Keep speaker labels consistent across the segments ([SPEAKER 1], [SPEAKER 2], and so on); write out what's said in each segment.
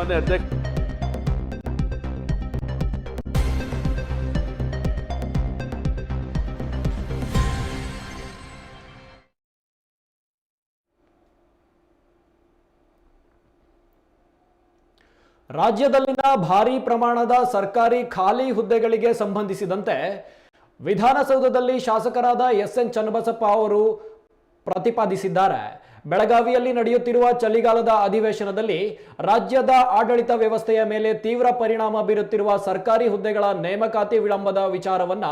[SPEAKER 1] ಮಾನ್ಯ ಅಧ್ಯಕ್ಷ.
[SPEAKER 2] ರಾಜ್ಯದಲ್ಲಿನ ಭಾರೀ ಪ್ರಮಾಣದ ಸರ್ಕಾರಿ ಖಾಲಿ ಹುದ್ದೆಗಳಿಗೆ ಸಂಬಂಧಿಸಿದಂತೆ ವಿಧಾನಸೌಧದಲ್ಲಿ ಶಾಸಕರಾದ ಎಸ್ ಎನ್ ಚನ್ನಬಸಪ್ಪ ಅವರು ಪ್ರತಿಪಾದಿಸಿದ್ದಾರೆ. ಬೆಳಗಾವಿಯಲ್ಲಿ ನಡೆಯುತ್ತಿರುವ ಚಳಿಗಾಲದ ಅಧಿವೇಶನದಲ್ಲಿ ರಾಜ್ಯದ ಆಡಳಿತ ವ್ಯವಸ್ಥೆಯ ಮೇಲೆ ತೀವ್ರ ಪರಿಣಾಮ ಬೀರುತ್ತಿರುವ ಸರ್ಕಾರಿ ಹುದ್ದೆಗಳ ನೇಮಕಾತಿ ವಿಳಂಬದ ವಿಚಾರವನ್ನ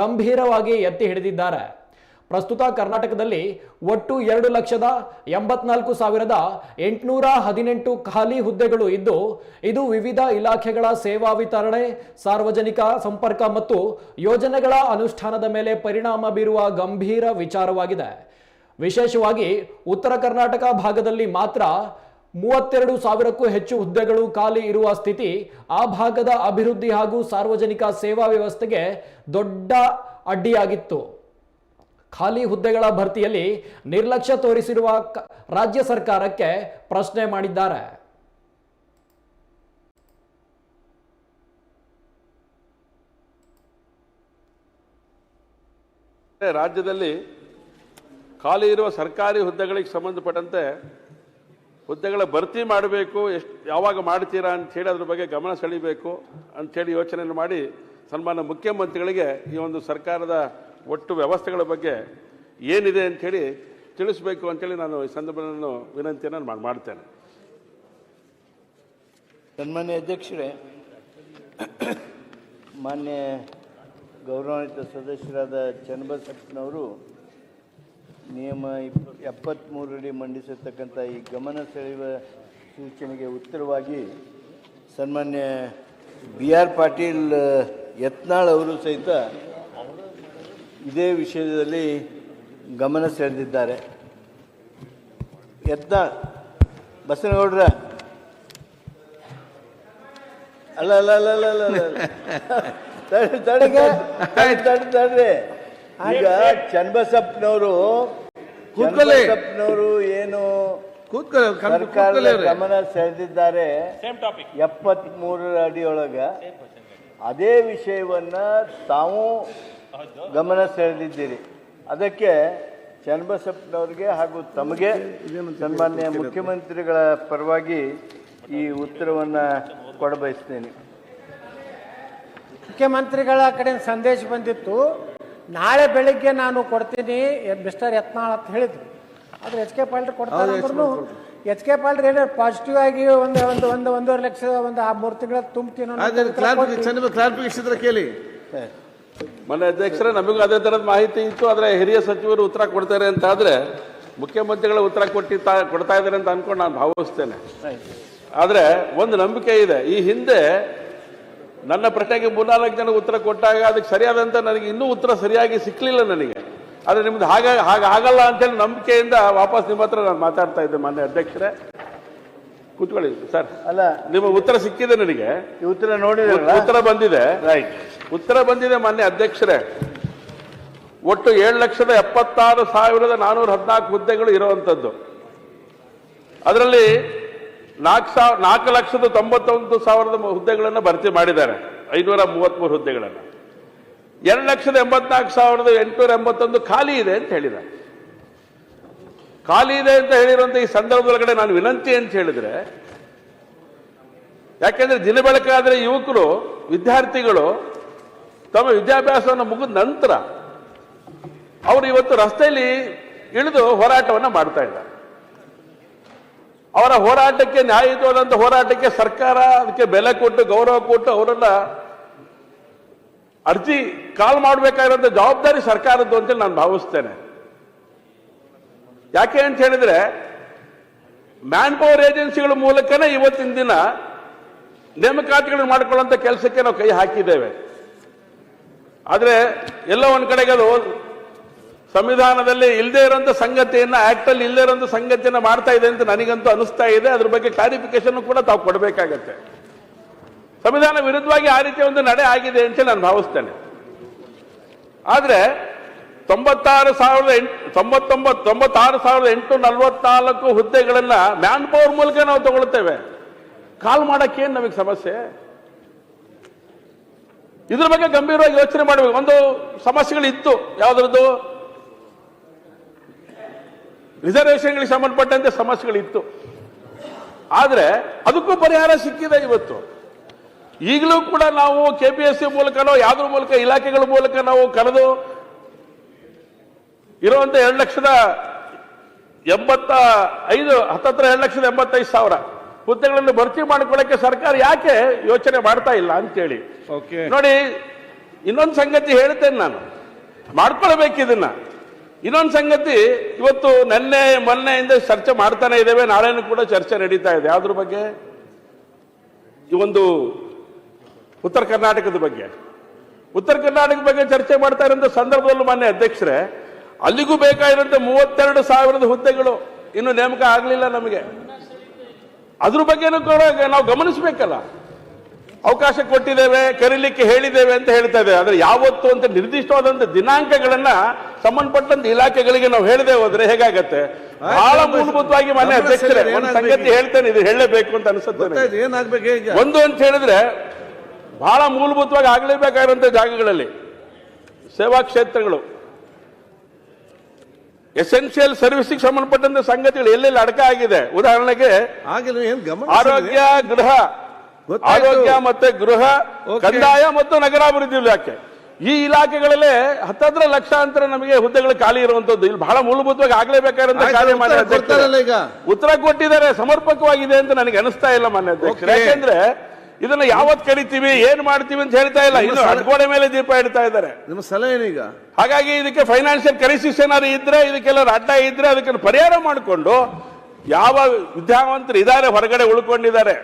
[SPEAKER 2] ಗಂಭೀರವಾಗಿ ಎತ್ತಿ ಹಿಡಿದಿದ್ದಾರೆ. ಪ್ರಸ್ತುತ ಕರ್ನಾಟಕದಲ್ಲಿ ಒಟ್ಟು ಎರಡು ಲಕ್ಷದ ಎಂಬತ್ನಾಲ್ಕು ಸಾವಿರದ ಎಂಟುನೂರ ಹದಿನೆಂಟು ಖಾಲಿ ಹುದ್ದೆಗಳು ಇದ್ದು, ಇದು ವಿವಿಧ ಇಲಾಖೆಗಳ ಸೇವಾ ವಿತರಣೆ, ಸಾರ್ವಜನಿಕ ಸಂಪರ್ಕ ಮತ್ತು ಯೋಜನೆಗಳ ಅನುಷ್ಠಾನದ ಮೇಲೆ ಪರಿಣಾಮ ಬೀರುವ ಗಂಭೀರ ವಿಚಾರವಾಗಿದೆ. ವಿಶೇಷವಾಗಿ ಉತ್ತರ ಕರ್ನಾಟಕ ಭಾಗದಲ್ಲಿ ಮಾತ್ರ ಮೂವತ್ತೆರಡು ಸಾವಿರಕ್ಕೂ ಹೆಚ್ಚು ಹುದ್ದೆಗಳು ಖಾಲಿ ಇರುವ ಸ್ಥಿತಿ ಆ ಭಾಗದ ಅಭಿವೃದ್ಧಿ ಹಾಗೂ ಸಾರ್ವಜನಿಕ ಸೇವಾ ವ್ಯವಸ್ಥೆಗೆ ದೊಡ್ಡ ಅಡ್ಡಿಯಾಗಿತ್ತು. ಖಾಲಿ ಹುದ್ದೆಗಳ ಭರ್ತಿಯಲ್ಲಿ ನಿರ್ಲಕ್ಷ್ಯ ತೋರಿಸಿರುವ ರಾಜ್ಯ ಸರ್ಕಾರಕ್ಕೆ ಪ್ರಶ್ನೆ ಮಾಡಿದ್ದಾರೆ.
[SPEAKER 1] ರಾಜ್ಯದಲ್ಲಿ ಖಾಲಿ ಇರುವ ಸರ್ಕಾರಿ ಹುದ್ದೆಗಳಿಗೆ ಸಂಬಂಧಪಟ್ಟಂತೆ ಹುದ್ದೆಗಳ ಭರ್ತಿ ಮಾಡಬೇಕು, ಎಷ್ಟು ಯಾವಾಗ ಮಾಡ್ತೀರಾ ಅಂಥೇಳಿ ಅದ್ರ ಬಗ್ಗೆ ಗಮನ ಸೆಳೀಬೇಕು ಅಂಥೇಳಿ ಯೋಚನೆಯನ್ನು ಮಾಡಿ ಸನ್ಮಾನ್ಯ ಮುಖ್ಯಮಂತ್ರಿಗಳಿಗೆ ಈ ಒಂದು ಸರ್ಕಾರದ ಒಟ್ಟು ವ್ಯವಸ್ಥೆಗಳ ಬಗ್ಗೆ ಏನಿದೆ ಅಂಥೇಳಿ ತಿಳಿಸ್ಬೇಕು ಅಂತೇಳಿ ನಾನು ಈ ಸಂದರ್ಭವನ್ನು ವಿನಂತಿಯನ್ನು ನಾನು ಮಾಡ್ತೇನೆ.
[SPEAKER 3] ಸನ್ಮಾನ್ಯ ಅಧ್ಯಕ್ಷರೇ, ಮಾನ್ಯ ಗೌರವಾನ್ವಿತ ಸದಸ್ಯರಾದ ಚನ್ನಬಸಪ್ಪನವರು ನಿಯಮ ಇಪ್ ಎಪ್ಪತ್ತ್ಮೂರರಲ್ಲಿ ಮಂಡಿಸಿರ್ತಕ್ಕಂಥ ಈ ಗಮನ ಸೆಳೆಯುವ ಸೂಚನೆಗೆ ಉತ್ತರವಾಗಿ ಸನ್ಮಾನ್ಯ ಬಿ ಆರ್ ಪಾಟೀಲ್ ಯತ್ನಾಳ್ ಅವರು ಸಹಿತ ಇದೇ ವಿಷಯದಲ್ಲಿ ಗಮನ ಸೆಳೆದಿದ್ದಾರೆ. ಯತ್ನಾಳ್ ಬಸನಗೌಡ್ರ. ಅಲ್ಲ ಅಲ್ಲ ಅಲ್ಲ ಅಲ್ಲ ಅಲ್ಲ ಅಲ್ಲ. ತಡಿ ತಡಿಗೆ ತಡಿ ತಡಿ ತಡ್ರಿ ಈಗ ಚನ್ನಬಸಪ್ಪನವರು
[SPEAKER 4] ಕೂತ್ಕೊಳ್ಳಿ.
[SPEAKER 3] ಚನ್ನಬಸಪ್ಪನವರು ಏನು ಸರ್ಕಾರದ
[SPEAKER 4] ಕೂತ್ಕೊಳ್ಳಿ ಅವ್ರೆ.
[SPEAKER 3] ಗಮನ ಸೆಳೆದಿದ್ದಾರೆ. ಎಪ್ಪತ್ತ್ ಮೂರರ ಅಡಿಯೊಳಗ ಅದೇ ವಿಷಯವನ್ನ ತಾವು ಗಮನ ಸೆಳೆದಿದ್ದೀರಿ. ಅದಕ್ಕೆ ಚನ್ನಬಸಪ್ಪನವ್ರಿಗೆ ಹಾಗೂ ತಮಗೆ ಸನ್ಮಾನ್ಯ ಮುಖ್ಯಮಂತ್ರಿಗಳ ಪರವಾಗಿ ಈ ಉತ್ತರವನ್ನ ಕೊಡಬಯಸ್ತೇನೆ.
[SPEAKER 5] ಮುಖ್ಯಮಂತ್ರಿಗಳ ಕಡೆ ಸಂದೇಶ ಬಂದಿತ್ತು. ನಾಳೆ ಬೆಳಿಗ್ಗೆ ನಾನು ಕೊಡ್ತೀನಿ ಮಿಸ್ಟರ್ ಯತ್ನಾಳ್ ಅಂತ ಹೇಳಿದ್ರು. ಆದ್ರೆ ಎಚ್ ಕೆ ಪಾಲ್ಟ್ರ್ ಕೊಡ್ತಾರೆ ಅಂದ್ರೂ ಎಚ್ ಕೆ ಪಾಲ್ಟ್ರ್ ಏನೋ ಪಾಸಿಟಿವ್ ಆಗಿ ಒಂದು ಒಂದು ಒಂದು ಒಂದೂವರೆ ಲಕ್ಷ ಒಂದು ಆ ಮೂರು ತಿಂಗಳ ತುಂಬ್ತೀನಿ.
[SPEAKER 4] ಕ್ಲಾರಿಫಿಕೇಶನ್ ಕೇಳಿ.
[SPEAKER 1] ಮನೆ ಅಧ್ಯಕ್ಷರೇ ನಮಗೂ ಅದೇ ಥರದ ಮಾಹಿತಿ ಇತ್ತು ಆದರೆ ಹಿರಿಯ ಸಚಿವರು ಉತ್ತರ ಕೊಡ್ತಾರೆ ಅಂತ ಆದ್ರೆ ಮುಖ್ಯಮಂತ್ರಿಗಳ ಉತ್ತರ ಕೊಟ್ಟಿ ಕೊಡ್ತಾ ಇದ್ದಾರೆ ಅಂತ ಅಂದ್ಕೊಂಡು ನಾನು ಭಾವಿಸ್ತೇನೆ. ಆದರೆ ಒಂದು ನಂಬಿಕೆ ಇದೆ. ಈ ಹಿಂದೆ ನನ್ನ ಪ್ರಶ್ನೆಗೆ ಮೂರ್ನಾಲ್ಕು ಜನ ಉತ್ತರ ಕೊಟ್ಟಾಗ ಅದಕ್ಕೆ ಸರಿಯಾದಂತ ನನಗೆ ಇನ್ನೂ ಉತ್ತರ ಸರಿಯಾಗಿ ಸಿಕ್ಕಲಿಲ್ಲ ನನಗೆ. ಆದರೆ ನಿಮ್ದು ಹಾಗ ಹಾಗೆ ಆಗಲ್ಲ ಅಂತೇಳಿ ನಂಬಿಕೆಯಿಂದ ವಾಪಸ್ ನಿಮ್ಮ ಹತ್ರ ನಾನು ಮಾತಾಡ್ತಾ ಇದ್ದೆ ಮಾನ್ಯ ಅಧ್ಯಕ್ಷರೇ. ಕೂತ್ಕೊಳ್ಳಿ ಸರ್.
[SPEAKER 3] ಅಲ್ಲ
[SPEAKER 1] ನಿಮ್ಮ ಉತ್ತರ ಸಿಕ್ಕಿದೆ ನನಗೆ.
[SPEAKER 3] ಈ ಉತ್ತರ ನೋಡಿ
[SPEAKER 1] ಉತ್ತರ ಬಂದಿದೆ.
[SPEAKER 3] ರೈಟ್.
[SPEAKER 1] ಉತ್ತರ ಬಂದಿದೆ ಮಾನ್ಯ ಅಧ್ಯಕ್ಷರೇ. ಒಟ್ಟು ಏಳು ಲಕ್ಷದ ಎಪ್ಪತ್ತಾರು ಸಾವಿರದ ನಾನೂರ ಹದಿನಾಲ್ಕು ಹುದ್ದೆಗಳು ಇರುವಂಥದ್ದು ಅದರಲ್ಲಿ ನಾಲ್ಕು ಸಾವಿರ ನಾಲ್ಕು ಲಕ್ಷದ ತೊಂಬತ್ತೊಂದು ಸಾವಿರದ ಹುದ್ದೆಗಳನ್ನು ಭರ್ತಿ ಮಾಡಿದ್ದಾರೆ. ಐನೂರ ಮೂವತ್ಮೂರು ಹುದ್ದೆಗಳನ್ನು. ಎರಡು ಲಕ್ಷದ ಎಂಬತ್ನಾಲ್ಕು ಸಾವಿರದ ಎಂಟುನೂರ ಎಂಬತ್ತೊಂದು ಖಾಲಿ ಇದೆ ಅಂತ ಹೇಳಿದ್ದಾರೆ. ಖಾಲಿ ಇದೆ ಅಂತ ಹೇಳಿರುವಂಥ ಈ ಸಂದರ್ಭದೊಳಗಡೆ ನಾನು ವಿನಂತಿ ಅಂತ ಹೇಳಿದ್ರೆ, ಯಾಕೆಂದ್ರೆ ದಿನ ಬೆಳಕಾದ್ರೆ ಯುವಕರು, ವಿದ್ಯಾರ್ಥಿಗಳು ತಮ್ಮ ವಿದ್ಯಾಭ್ಯಾಸವನ್ನು ಮುಗಿದ ನಂತರ, ಅವರು ಇವತ್ತು ರಸ್ತೆಯಲ್ಲಿ ಇಳಿದು ಹೋರಾಟವನ್ನ ಮಾಡ್ತಾ ಇದ್ದಾರೆ. ಅವರ ಹೋರಾಟಕ್ಕೆ ನ್ಯಾಯಯುತವಾದಂಥ ಹೋರಾಟಕ್ಕೆ ಸರ್ಕಾರ ಅದಕ್ಕೆ ಬೆಲೆ ಕೊಟ್ಟು ಗೌರವ ಕೊಟ್ಟು ಅವರನ್ನ ಅರ್ಜಿ ಕಾಲ್ ಮಾಡಬೇಕಾಗಿರೋಂಥ ಜವಾಬ್ದಾರಿ ಸರ್ಕಾರದ್ದು ಅಂತೇಳಿ ನಾನು ಭಾವಿಸ್ತೇನೆ. ಯಾಕೆ ಅಂತ ಹೇಳಿದ್ರೆ ಮ್ಯಾನ್ ಪವರ್ ಏಜೆನ್ಸಿಗಳ ಮೂಲಕನೇ ಇವತ್ತಿನ ದಿನ ನೇಮಕಾತಿಗಳನ್ನು ಮಾಡಿಕೊಳ್ಳುವಂತ ಕೆಲಸಕ್ಕೆ ನಾವು ಕೈ ಹಾಕಿದ್ದೇವೆ. ಆದ್ರೆ ಎಲ್ಲ ಒಂದ್ ಕಡೆಗೆ ಅದು ಸಂವಿಧಾನದಲ್ಲಿ ಇಲ್ಲದೆ ಇರೋಂಥ ಸಂಗತಿಯನ್ನ ಆ್ಯಕ್ಟಲ್ಲಿ ಇಲ್ಲದೆ ಇರುವಂತ ಸಂಗತಿಯನ್ನ ಮಾಡ್ತಾ ಇದೆ ಅಂತ ನನಗಂತೂ ಅನಿಸ್ತಾ ಇದೆ. ಅದ್ರ ಬಗ್ಗೆ ಕ್ಲಾರಿಫಿಕೇಶನ್ ಕೂಡ ತಾವು ಕೊಡಬೇಕಾಗತ್ತೆ. ಸಂವಿಧಾನ ವಿರುದ್ಧವಾಗಿ ಆ ರೀತಿಯ ಒಂದು ನಡೆ ಆಗಿದೆ ಅಂತ ನಾನು ಭಾವಿಸ್ತೇನೆ. ಆದರೆ ತೊಂಬತ್ತಾರು ಸಾವಿರದ ಎಂಟು, ತೊಂಬತ್ತೊಂಬತ್ತು, ತೊಂಬತ್ತಾರು ಸಾವಿರದ ಎಂಟು ನಲವತ್ನಾಲ್ಕು ಹುದ್ದೆಗಳನ್ನ ಮ್ಯಾನ್ ಪವರ್ ಮೂಲಕ ನಾವು ತಗೊಳ್ತೇವೆ. ಕಾಲ್ ಮಾಡೋಕ್ಕೇನು ನಮಗೆ ಸಮಸ್ಯೆ? ಇದ್ರ ಬಗ್ಗೆ ಗಂಭೀರವಾಗಿ ಯೋಚನೆ ಮಾಡಬೇಕು. ಒಂದು ಸಮಸ್ಯೆಗಳು ಇತ್ತು ಯಾವ್ದ್ರದ್ದು? ರಿಸರ್ವೇಷನ್ಗಳಿಗೆ ಸಂಬಂಧಪಟ್ಟಂತೆ ಸಮಸ್ಯೆಗಳಿತ್ತು. ಆದರೆ ಅದಕ್ಕೂ ಪರಿಹಾರ ಸಿಕ್ಕಿದೆ ಇವತ್ತು. ಈಗಲೂ ಕೂಡ ನಾವು ಕೆಪಿಎಸ್ಸಿ ಮೂಲಕನೋ ಯಾವ್ದ್ರ ಮೂಲಕ ಇಲಾಖೆಗಳ ಮೂಲಕ ನಾವು ಕರೆದು ಇರುವಂತ ಎರಡು ಲಕ್ಷದ ಎಂಬತ್ತ ಐದು ಹತ್ತತ್ರ ಎರಡು ಲಕ್ಷದ ಎಂಬತ್ತೈದು ಸಾವಿರ ಹುದ್ದೆಗಳನ್ನು ಭರ್ತಿ ಮಾಡಿಕೊಳ್ಳಕ್ಕೆ ಸರ್ಕಾರ ಯಾಕೆ ಯೋಚನೆ ಮಾಡ್ತಾ ಇಲ್ಲ ಅಂತೇಳಿ.
[SPEAKER 4] ಓಕೆ
[SPEAKER 1] ನೋಡಿ ಇನ್ನೊಂದು ಸಂಗತಿ ಹೇಳ್ತೇನೆ ನಾನು. ಮಾಡ್ಕೊಳ್ಬೇಕು ಇದನ್ನ. ಇನ್ನೊಂದು ಸಂಗತಿ, ಇವತ್ತು ನೆನ್ನೆ ಮೊನ್ನೆಯಿಂದ ಚರ್ಚೆ ಮಾಡ್ತಾನೆ ಇದ್ದೇವೆ, ನಾಳೆನೂ ಕೂಡ ಚರ್ಚೆ ನಡೀತಾ ಇದೆ. ಯಾವ್ದ್ರ ಬಗ್ಗೆ ಈ ಒಂದು ಉತ್ತರ ಕರ್ನಾಟಕದ ಬಗ್ಗೆ. ಉತ್ತರ ಕರ್ನಾಟಕದ ಬಗ್ಗೆ ಚರ್ಚೆ ಮಾಡ್ತಾ ಇರೋಂಥ ಸಂದರ್ಭದಲ್ಲೂ ಮಾನ್ಯ ಅಧ್ಯಕ್ಷರೇ, ಅಲ್ಲಿಗೂ ಬೇಕಾಗಿರೋಂಥ ಮೂವತ್ತೆರಡು ಸಾವಿರದ ಹುದ್ದೆಗಳು ಇನ್ನು ನೇಮಕ ಆಗಲಿಲ್ಲ ನಮಗೆ. ಅದ್ರ ಬಗ್ಗೆನೂ ಕೂಡ ನಾವು ಗಮನಿಸಬೇಕಲ್ಲ. ಅವಕಾಶ ಕೊಟ್ಟಿದ್ದೇವೆ, ಕರೀಲಿಕ್ಕೆ ಹೇಳಿದ್ದೇವೆ ಅಂತ ಹೇಳ್ತಾ ಇದ್ದೇವೆ ಆದರೆ ಯಾವತ್ತು ಅಂತ ನಿರ್ದಿಷ್ಟವಾದಂಥ ದಿನಾಂಕಗಳನ್ನ ಸಂಬಂಧಪಟ್ಟಂತ ಇಲಾಖೆಗಳಿಗೆ ನಾವು ಹೇಳದೆ ಹೋದ್ರೆ ಹೇಗಾಗತ್ತೆ? ಬಹಳ ಮೂಲಭೂತವಾಗಿ
[SPEAKER 4] ಮನೆ
[SPEAKER 1] ಅಧ್ಯಕ್ಷರೇ ಒಂದು ಸಂಗತಿ ಹೇಳ್ತೇನೆ ಇದು ಹೇಳಲೇಬೇಕು ಅಂತ ಅನ್ಸುತ್ತೆ ಒಂದು ಅಂತ ಹೇಳಿದ್ರೆ ಬಹಳ ಮೂಲಭೂತವಾಗಿ ಆಗಲೇಬೇಕಾಗಿರುವಂತ ಜಾಗಗಳಲ್ಲಿ ಸೇವಾ ಕ್ಷೇತ್ರಗಳು ಎಸೆನ್ಷಿಯಲ್ ಸರ್ವಿಸ್ಗೆ ಸಂಬಂಧಪಟ್ಟಂತ ಸಂಗತಿಗಳು ಎಲ್ಲೆಲ್ಲಿ ಅಡಕ ಆಗಿದೆ? ಉದಾಹರಣೆಗೆ ಆರೋಗ್ಯ ಗೃಹ ಆರೋಗ್ಯ ಮತ್ತೆ ಗೃಹ. ಕಂದಾಯ ಮತ್ತು ನಗರಾಭಿವೃದ್ಧಿ ಇಲಾಖೆ. ಈ ಇಲಾಖೆಗಳಲ್ಲೇ ಹತ್ತತ್ರ ಲಕ್ಷಾಂತರ ನಮಗೆ ಹುದ್ದೆಗಳು ಖಾಲಿ ಇರುವಂತದ್ದು. ಇಲ್ಲಿ ಬಹಳ ಮೂಲಭೂತವಾಗಿ ಆಗ್ಲೇಬೇಕಾದಂತ ಕಾರ್ಯ.
[SPEAKER 4] ಈಗ.
[SPEAKER 1] ಉತ್ತರ ಕೊಟ್ಟಿದ್ದಾರೆ ಸಮರ್ಪಕವಾಗಿದೆ ಅಂತ ನನಗೆ ಅನಿಸ್ತಾ ಇಲ್ಲ ಮಾನ್ಯ ಅಧ್ಯಕ್ಷ. ಯಾಕೆಂದ್ರೆ ಇದನ್ನ ಯಾವತ್ ಕರಿತೀವಿ ಏನ್ ಮಾಡ್ತೀವಿ ಅಂತ ಹೇಳ್ತಾ ಇಲ್ಲ.
[SPEAKER 4] ಇದು
[SPEAKER 1] ಅಡ್ಗೋಡೆ ಮೇಲೆ ದೀಪ ಇಡ್ತಾ ಇದ್ದಾರೆ.
[SPEAKER 4] ನಿಮ್ಮ ಸಲಹೆ ಏನೀಗ
[SPEAKER 1] ಹಾಗಾಗಿ ಇದಕ್ಕೆ ಫೈನಾನ್ಷಿಯಲ್ ಕ್ರೈಸಿಸ್ ಏನಾದ್ರು ಇದ್ರೆ ಇದಕ್ಕೆಲ್ಲ ಅಡ್ಡ ಇದ್ರೆ ಅದಕ್ಕೆ ಪರಿಹಾರ ಮಾಡಿಕೊಂಡು ಯಾವ ವಿದ್ಯಾವಂತರು ಇದ್ದಾರೆ ಹೊರಗಡೆ ಉಳ್ಕೊಂಡಿದ್ದಾರೆ.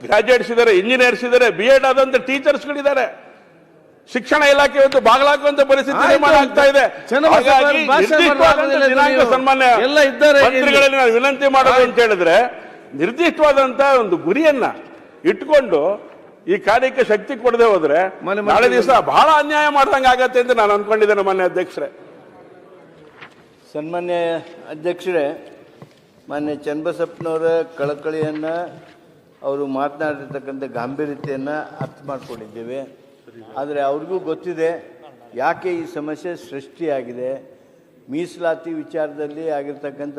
[SPEAKER 1] ಗ್ರಾಜುಯೇಟ್ಸ್ ಇದ್ದಾರೆ ಇಂಜಿನಿಯರ್ಸ್ ಇದ್ದಾರೆ ಬಿ ಎಡ್ ಆದಂತ ಟೀಚರ್ಸ್ಗಳಿದ್ದಾರೆ ಶಿಕ್ಷಣ ಇಲಾಖೆ ಒಂದು ಬಾಗಲಾಕುವಂತ ಪರಿಸ್ಥಿತಿ. ನಿರ್ಮಾಣ ಆಗ್ತಾ ಇದೆ ದಿನಾಂಕ ಸನ್ಮಾನ್ಯ
[SPEAKER 4] ಎಲ್ಲ ಇದ್ದಾರೆ ಇಲ್ಲಿ.
[SPEAKER 1] ಮಂತ್ರಿಗಳಲ್ಲಿ ನಾನು ವಿನಂತಿ ಮಾಡೋದು ಅಂತ ಹೇಳಿದ್ರೆ ನಿರ್ದಿಷ್ಟವಾದಂತ ಒಂದು ಗುರಿಯನ್ನ ಇಟ್ಕೊಂಡು ಈ ಕಾರ್ಯಕ್ಕೆ ಶಕ್ತಿ ಕೊಡದೆ ಹೋದ್ರೆ ನಾಳೆ. ದಿವಸ ಬಹಳ ಅನ್ಯಾಯ ಮಾಡ್ದಂಗೆ ಆಗತ್ತೆ ಅಂತ ನಾನು ಅನ್ಕೊಂಡಿದ್ದೇನೆ ಮಾನ್ಯ ಅಧ್ಯಕ್ಷರೇ
[SPEAKER 3] ಸನ್ಮಾನ್ಯ ಅಧ್ಯಕ್ಷರೇ ಮಾನ್ಯ ಚನ್ನಬಸಪ್ಪನವರ ಕಳಕಳಿಯನ್ನು ಅವರು ಮಾತನಾಡಿರ್ತಕ್ಕಂಥ ಗಾಂಭೀರ್ಯತೆಯನ್ನು ಅರ್ಥ ಮಾಡ್ಕೊಂಡಿದ್ದೇವೆ ಆದರೆ ಅವ್ರಿಗೂ ಗೊತ್ತಿದೆ ಯಾಕೆ ಈ ಸಮಸ್ಯೆ ಸೃಷ್ಟಿಯಾಗಿದೆ. ಮೀಸಲಾತಿ ವಿಚಾರದಲ್ಲಿ ಆಗಿರ್ತಕ್ಕಂಥ